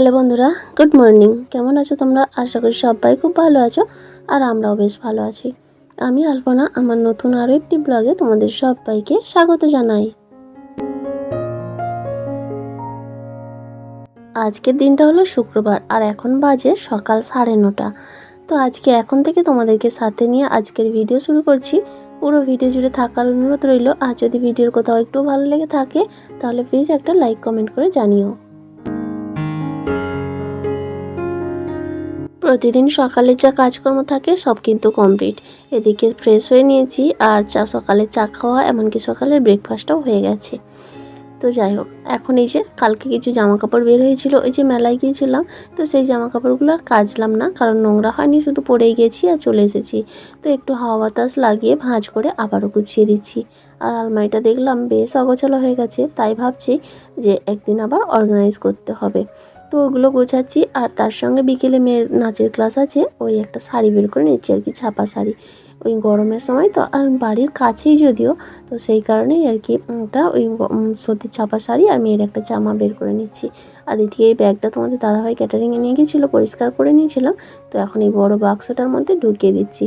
Hello বন্ধুরা, good morning. কেমন আছো তোমরা? আশা করি সবাই খুব ভালো আছো আর আমরাও বেশ ভালো আছি। আমি আলপনা, আমার নতুন আরও একটি ব্লগে তোমাদের সবাইকে স্বাগত জানাই। আজকের দিনটা হলো শুক্রবার আর এখন বাজে সকাল সাড়ে নটা। তো আজকে এখন থেকে তোমাদেরকে সাথে নিয়ে আজকের ভিডিও শুরু করছি। পুরো ভিডিও জুড়ে থাকার অনুরোধ রইল, আর যদি ভিডিওর কোথাও একটু ভালো লেগে থাকে, তাহলে প্লিজ একটা লাইক, কমেন্ট করে জানিও। প্রতিদিন সকালে যা কাজকর্ম থাকে সব কিন্তু কমপ্লিট এদিকে ফ্রেশ হয়ে নিয়েছি আর চা সকালে চা খাওয়া এমনকি সকালের ব্রেকফাস্টটাও হয়ে গেছে। তো যাই হোক, এখন এই যে কালকে কিছু জামা কাপড় বের হয়েছিল, ওই যে মেলায় গিয়েছিলাম, তো সেই জামা কাপড়গুলো আর কাচলাম না, কারণ নোংরা হয়নি, শুধু পরেই গেছি আর চলে এসেছি। তো একটু হাওয়া বাতাস লাগিয়ে ভাঁজ করে আবারও গুছিয়ে দিচ্ছি। আর আলমারিটা দেখলাম বেশ অগোছালো হয়ে গেছে, তাই ভাবছি যে একদিন আবার অর্গানাইজ করতে হবে। তো ওগুলো গোছাচ্ছি। আর তার সঙ্গে বিকেলে মেয়ের নাচের ক্লাস আছে। ওই একটা শাড়ি বের করে নিচ্ছি আর কি, ছাপা শাড়ি। ওই গরমের সময় তো, আর বাড়ির কাছেই যদিও, তো সেই কারণেই আর কি ওটা ওই সত্যি ছাপা শাড়ি আর মেয়ের একটা জামা বের করে নিচ্ছি। আর এদিকে এই ব্যাগটা তোমাদের দাদাভাই ক্যাটারিংয়ে নিয়ে গিয়েছিল, পরিষ্কার করে নিয়েছিলাম। তো এখন এই বড় বাক্সটার মধ্যে ঢুকিয়ে দিচ্ছি।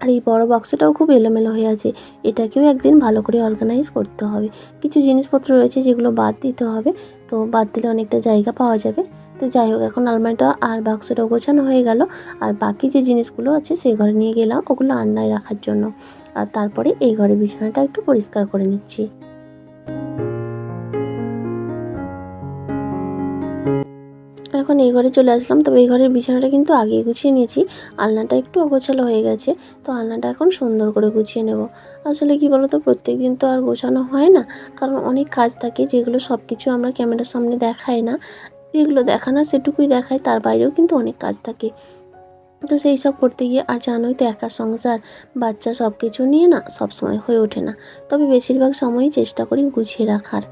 আর এই বড় বাক্সটাও খুব এলোমেলো হয়ে আছে। এটাকেও একদিন ভালো করে অর্গানাইজ করতে হবে। কিছু জিনিসপত্র রয়েছে যেগুলো বাদ দিতে হবে, তো বাদ দিলে অনেকটা জায়গা পাওয়া যাবে। তো যাই হোক, এখন আলমারিটা আর বাক্সটা গোছানো হয়ে গেল। আর বাকি যে জিনিসগুলো আছে সেই ঘরে নিয়ে গেলাম, ওগুলো আন্নায় রাখার জন্য। আর তারপরে এই ঘরে বিছানাটা একটু পরিষ্কার করে নিচ্ছি। এই ঘরে চলে আসলাম। তবে এই ঘরের বিছানাটা কিন্তু আগে গুছিয়ে নিয়েছি। আলনাটা একটু অগোছালো হয়ে গেছে। তো আলনাটা এখন সুন্দর করে গুছিয়ে নেব। আসলে কি বলতো প্রত্যেক দিন তো আর গোছানো হয় না। কারণ অনেক কাজ থাকে যেগুলো সব কিছু আমরা ক্যামেরার সামনে দেখাই না। যেগুলো দেখা না সেটুকুই দেখায়, তার বাইরেও কিন্তু অনেক কাজ থাকে। তো সেই সব করতে গিয়ে আর জানোই তো একা সংসার, বাচ্চা সব কিছু নিয়ে না সব সময় হয়ে ওঠে না। তবে বেশিরভাগ সময়ই চেষ্টা করি গুছিয়ে রাখার।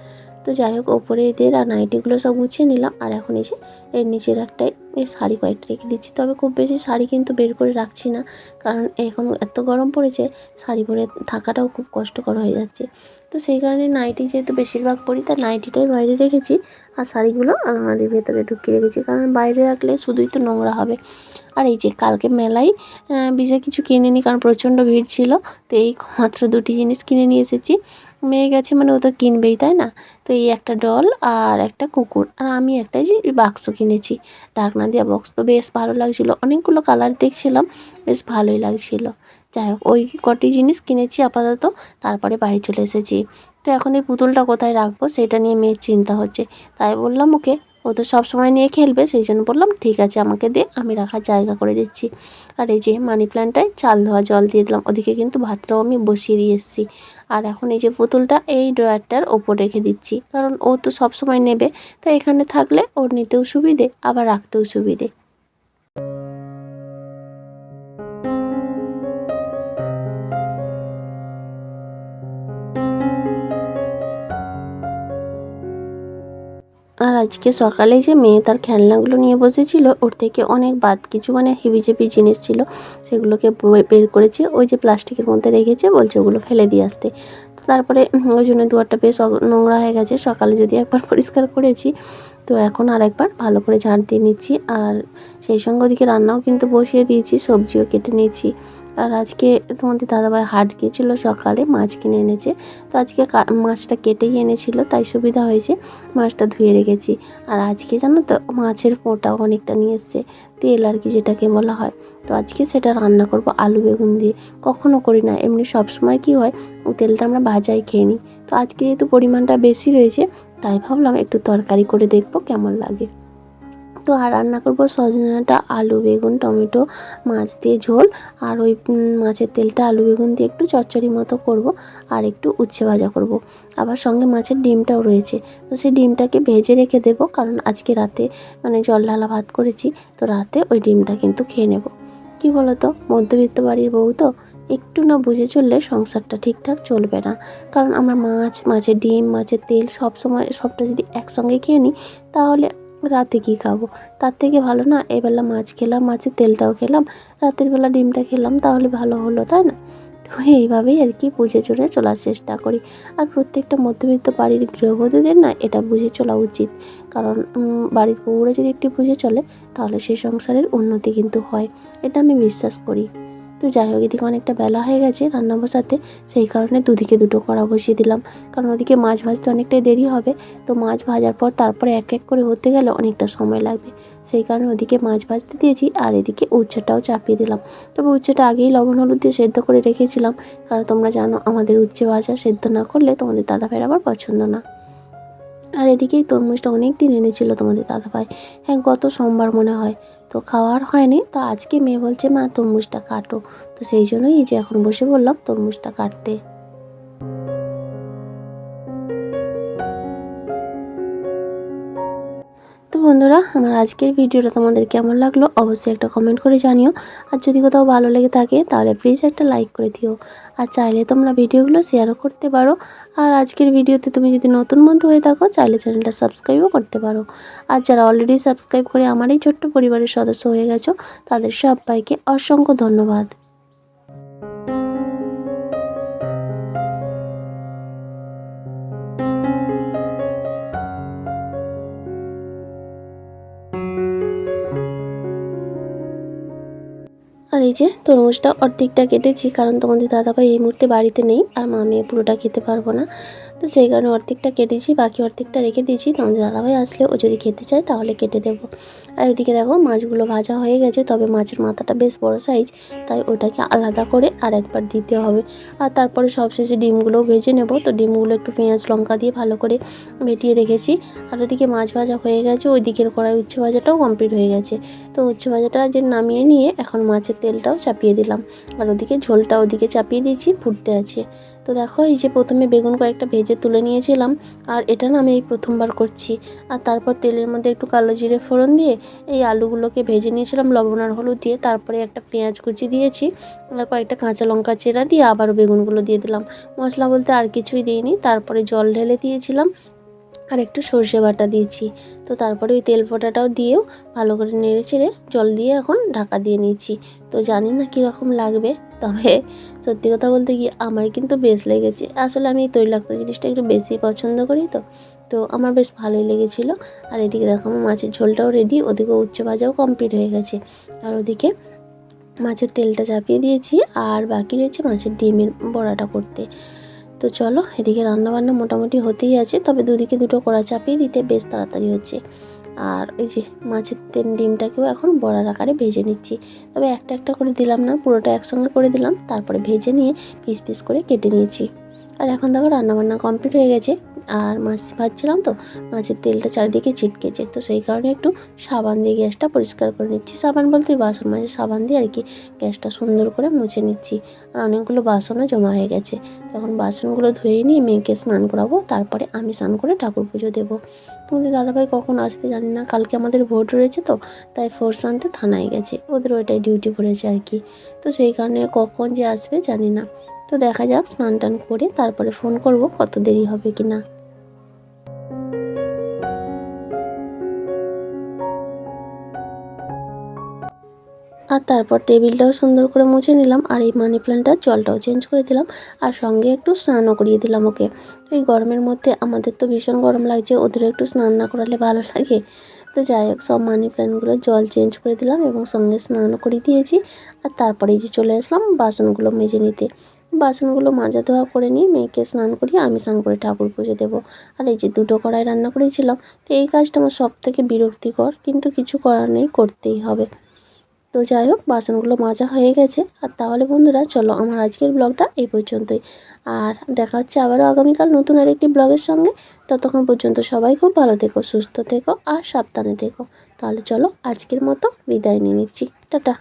তো যাই হোক, ওপরে এদের আর নাইটিগুলো সব গুছিয়ে নিলাম। আর এখন এসে এর নিচের একটাই এই শাড়ি কয়েকটা রেখে দিচ্ছি। তবে খুব বেশি শাড়ি কিন্তু বের করে রাখছি না, কারণ এখন এত গরম পড়েছে, শাড়ি পরে থাকাটাও খুব কষ্টকর হয়ে যাচ্ছে। তো সেই কারণে নাইটি যেহেতু বেশিরভাগ পরি তার নাইটিটাই বাইরে রেখেছি। আর শাড়িগুলো আলমারির ভেতরে ঢুকিয়ে রেখেছি, কারণ বাইরে রাখলে শুধুই তো নোংরা হবে। আর এই যে, কালকে মেলায় বিশেষ কিছু কিনে নিই কারণ প্রচণ্ড ভিড় ছিল। তো এই মাত্র দুটি জিনিস কিনে নিয়ে এসেছি। মেয়ে গেছে মানে ও তো কিনবেই, তাই না? তো এই একটা ডল আর একটা কুকুর। আর আমি একটা বাক্স কিনেছি। ঢাকনা দেওয়া বক্স তো বেশ ভালো লাগছিল। অনেকগুলো কালার দেখছিলাম। বেশ ভালোই লাগছিল। যাই হোক, ওই কটি জিনিস কিনেছি আপাতত। তারপরে বাড়ি চলে এসেছি। তো এখন এই পুতুলটা কোথায় রাখব? সেটা নিয়ে মেয়ের চিন্তা হচ্ছে। তাই বললাম ওকে ও তো সব সময় নিয়ে খেলবে, সেই জন্য বললাম, ঠিক আছে, আমাকে দিয়ে আমি রাখার জায়গা করে দিচ্ছি। আর এই যে মানি প্ল্যান্টটায় চাল ধোয়া জল দিয়ে দিলাম, ওদিকে কিন্তু ভাতটাও আমি বসিয়ে দিয়ে এসেছি। আর এখন এই যে পুতুলটা, এই ড্রয়ারটার ওপর রেখে দিচ্ছি, কারণ ও তো সব সময় নেবে, তাই এখানে থাকলে ওর নিতেও সুবিধে, আবার রাখতেও সুবিধে। আজকে সকালে যে মেয়ে তার খেলনাগুলো নিয়ে বসেছিল, ওর থেকে অনেক বাদ কিছু মানে হেবিজেবি জিনিস ছিল, সেগুলোকে বের করেছে, ওই যে প্লাস্টিকের মধ্যে রেখেছে, বলছে ওগুলো ফেলে দিয়ে আসতে। তো তারপরে ওই জন্য দুয়ারটা বেশ নোংরা হয়ে গেছে, সকালে যদি একবার পরিষ্কার করেছি, তো এখন আর একবার ভালো করে ঝাঁট দিয়ে নিচ্ছি, আর সেই সঙ্গে ওদিকে রান্নাও কিন্তু বসিয়ে দিয়েছি, সবজিও কেটে নিয়েছি। আর আজকে তোমাদের দাদাভাই হাট গিয়েছিল সকালে, মাছ কিনে এনেছে। তো আজকে মাছটা কেটেই এনেছিল, তাই সুবিধা হয়েছে, মাছটা ধুয়ে রেখেছি। আর আজকে জানো তো, মাছের পোঁটাও অনেকটা নিয়ে এসছে, তেল আর কি যেটাকে বলা হয়। তো আজকে সেটা রান্না করব আলু বেগুন দিয়ে। কখনো করি না, এমনি সব সময় কি হয় তেলটা আমরা ভাজাই খেয়ে নিই। তো আজকে যেহেতু পরিমাণটা বেশি রয়েছে, তাই ভাবলাম একটু তরকারি করে দেখব কেমন লাগে। তো আর রান্না করব সজনাটা আলু, বেগুন, টমেটো, মাছ দিয়ে ঝোল। আর ওই মাছের তেলটা আলু, বেগুন দিয়ে একটু চচ্চড়ি মতো করব আর একটু উচ্ছে ভাজা করব। আবার সঙ্গে মাছের ডিমটাও রয়েছে। তো সেই ডিমটাকে ভেজে রেখে দেবো কারণ আজকে রাতে মানে জল ঢালা ভাত করেছি, তো রাতে ওই ডিমটা কিন্তু খেয়ে নেব। কি বলতো? মধ্যবিত্ত বাড়ির বউ তো, একটু না বুঝে চললে সংসারটা ঠিকঠাক চলবে না। কারণ আমরা মাছ, মাছের ডিম, মাছের তেল সব সময় সবটা যদি একসঙ্গে খেয়ে নিই, তাহলে রাতে কী খাব? তার থেকে ভালো না এবেলা মাছ খেলাম, মাছের তেলটাও খেলাম, রাতের বেলা ডিমটা খেলাম, তাহলে ভালো হলো, তাই না? তো এইভাবেই আর কি বুঝে চলে চলার চেষ্টা করি। আর প্রত্যেকটা মধ্যবিত্ত বাড়ির গৃহবধূদের না এটা বুঝে চলা উচিত। কারণ বাড়ির বউরা যদি একটু বুঝে চলে, তাহলে সেই সংসারের উন্নতি কিন্তু হয়। এটা আমি বিশ্বাস করি। তো যাই হোক, এদিকে অনেকটা বেলা হয়ে গেছে, রান্না বসাতে। সেই কারণে দুদিকে দুটো কড়া বসিয়ে দিলাম। কারণ ওদিকে মাছ ভাজতে অনেকটাই দেরি হবে। তো মাছ ভাজার পর তারপরে এক এক করে হতে গেলে অনেকটা সময় লাগবে। সেই কারণে ওদিকে মাছ ভাজতে দিয়েছি আর এদিকে উচ্ছেটাও চাপিয়ে দিলাম। তবে উচ্ছেটা আগেই লবণ, হলুদ দিয়ে সেদ্ধ করে রেখেছিলাম। কারণ তোমরা জানো, আমাদের উচ্ছে ভাজা সেদ্ধ না করলে তোমাদের দাদা ভাইয়ের আবার পছন্দ না। আর এদিকেই তরমুজটা অনেক দিন এনেছিল তোমাদের দাদা ভাই হ্যাঁ গত সোমবার মনে হয়। তো খাওয়ার হয়নি, তো আজকে মেয়ে বলছে, মা, তরমুজটা কাটো। তো সেই জন্যই এই যে এখন বসে বললাম, তরমুজটা কাটতে। বন্ধুরা, আমার আজকের ভিডিওটা তোমাদের কেমন লাগল অবশ্যই একটা কমেন্ট করে জানিও। আর যদি কোথাও ভালো লেগে থাকে, তাহলে প্লিজ একটা লাইক করে দিও। আর চাইলে তোমরা ভিডিওগুলো শেয়ারও করতে পারো। আর আজকের ভিডিওতে তুমি যদি নতুন বন্ধু হয়ে থাকো, চাইলে চ্যানেলটা সাবস্ক্রাইবও করতে পারো। আর যারা অলরেডি সাবস্ক্রাইব করে আমার এই ছোট্ট পরিবারের সদস্য হয়ে গেছো, তাদের সবাইকে অসংখ্য ধন্যবাদ। এই যে তরমুজটা অর্ধেকটা কেটেছি, কারণ তোমাদের দাদাভাই এই মুহূর্তে বাড়িতে নেই আর মা, আমি পুরোটা খেতে পারব না। তো সেই কারণে অর্ধেকটা কেটেছি, বাকি অর্ধেকটা রেখে দিয়েছি। তোমাদের দাদাভাই আসলে ও যদি খেতে চায় তাহলে কেটে দেবো। আর এদিকে দেখো, মাছগুলো ভাজা হয়ে গেছে, তবে মাছের মাথাটা বেশ বড় সাইজ তাই ওটাকে আলাদা করে আর একবার দিতে হবে। আর তারপরে সবশেষে ডিমগুলোও ভেজে নেব। তো ডিমগুলো একটু পেঁয়াজ, লঙ্কা দিয়ে ভালো করে ভেটিয়ে রেখেছি। আর ওদিকে মাছ ভাজা হয়ে গেছে, ওই দিকের কড়াই উচ্ছে ভাজাটাও কমপ্লিট হয়ে গেছে। তো উচ্ছে ভাজাটা যে নামিয়ে নিয়ে এখন মাছের তেলটাও চাপিয়ে দিলাম। আর ওদিকে ঝোলটা ওদিকে চাপিয়ে দিয়েছি, ফুটতে আছে। তো দেখো, এই যে প্রথমে বেগুন কয়েকটা ভেজে তুলে নিয়েছিলাম, আর এটা না আমি এই প্রথমবার করছি। আর তারপর তেলের মধ্যে একটু কালো জিরে ফোড়ন দিয়ে এই আলুগুলোকে ভেজে নিয়েছিলাম, লবণ আর হলুদ দিয়ে। তারপরে একটা পেঁয়াজ কুচি দিয়েছি, আর কয়েকটা কাঁচা লঙ্কা চেরা দিয়ে আবারও বেগুনগুলো দিয়ে দিলাম। মশলা বলতে আর কিছুই দিইনি, তারপরে জল ঢেলে দিয়েছিলাম আর একটু সর্ষে বাটা দিয়েছি। তো তারপরে ওই তেল ফোটাটাও দিয়েও ভালো করে নেড়ে চেড়ে জল দিয়ে এখন ঢাকা দিয়ে নিয়েছি। তো জানি না কীরকম লাগবে, তবে সত্যি কথা বলতে গিয়ে আমার কিন্তু বেশ লেগেছে। আসলে আমি এই তৈলাক্ত জিনিসটা একটু বেশি পছন্দ করি তো তো আমার বেশ ভালোই লেগেছিলো। আর এদিকে দেখো আমার মাছের ঝোলটাও রেডি ওদিকে উচ্চ ভাজাও কমপ্লিট হয়ে গেছে। আর ওদিকে মাছের তেলটা চাপিয়ে দিয়েছি, আর বাকি রয়েছে মাছের ডিমের বড়াটা করতে। তো চলো, এদিকে রান্নাবান্না মোটামুটি হতেই আছে, তবে দুদিকে দুটো কড়া চাপিয়ে দিতে বেশ তাড়াতাড়ি হচ্ছে। আর এই যে মাছের তেল ডিমটাকেও এখন বড়ার আকারে ভেজে নিচ্ছি। তবে একটা একটা করে দিলাম না, পুরোটা একসঙ্গে করে দিলাম, তারপরে ভেজে নিয়ে পিস পিস করে কেটে নিয়েছি। আর এখন দেখো রান্নাবান্না কমপ্লিট হয়ে গেছে। আর মাছ ভাজছিলাম তো, মাছের তেলটা চারিদিকে ছিটকেছে। তো সেই কারণে একটু সাবান দিয়ে গ্যাসটা পরিষ্কার করে নিচ্ছি। সাবান বলতে বাসন মাঝে সাবান দিয়ে আর কি গ্যাসটা সুন্দর করে মুছে নিচ্ছি। আর অনেকগুলো বাসনও জমা হয়ে গেছে। তখন বাসনগুলো ধুয়ে নিয়ে মেয়েকে স্নান করাবো, তারপরে আমি স্নান করে ঠাকুর পুজো দেবো। তোমাদের দাদাভাই কখন আসবে জানি না, কালকে আমাদের ভোট রয়েছে তো, তাই ফোর্স আনতে থানায় গেছে। ওদের ওইটাই ডিউটি পড়েছে আর কি। তো সেই কারণে কখন যে আসবে জানি না। তো দেখা যাক, স্নান টান করে তারপরে ফোন করব কত দেরি হবে কি না আর তারপর টেবিলটাও সুন্দর করে মুছে নিলাম আর এই মানি প্ল্যান্টটার জলটাও চেঞ্জ করে দিলাম আর সঙ্গে একটু স্নানও করিয়ে দিলাম ওকে। এই গরমের মধ্যে আমাদের তো ভীষণ গরম লাগছে ওদের একটু স্নান না করালে ভালো লাগে। তো যাই হোক, সব মানি প্ল্যান্টগুলো জল চেঞ্জ করে দিলাম এবং সঙ্গে স্নানও করে দিয়েছি আর তারপরে যে চলে আসলাম বাসনগুলো মেজে নিতে। বাসনগুলো মাজা ধোয়া করে নিয়ে মেয়েকে স্নান করিয়ে আমি স্নান করে ঠাকুর পুজো দেবো। আর এই যে দুটো কড়াই রান্না করেছিলাম, তো এই কাজটা আমার সব থেকে বিরক্তিকর, কিন্তু কিছু করার নেই, করতেই হবে। তো যাই হোক, বাসনগুলো মাজা হয়ে গেছে। আর তাহলে বন্ধুরা, চলো আমার আজকের ব্লগটা এই পর্যন্তই। আর দেখা হচ্ছে আবারও আগামীকাল নতুন আরেকটি ব্লগের সঙ্গে। ততক্ষণ পর্যন্ত সবাই খুব ভালো থেকো, সুস্থ থেকো আর সাবধানে থেকো। তাহলে চলো আজকের মতো বিদায় নিয়ে নিচ্ছি। টাটা।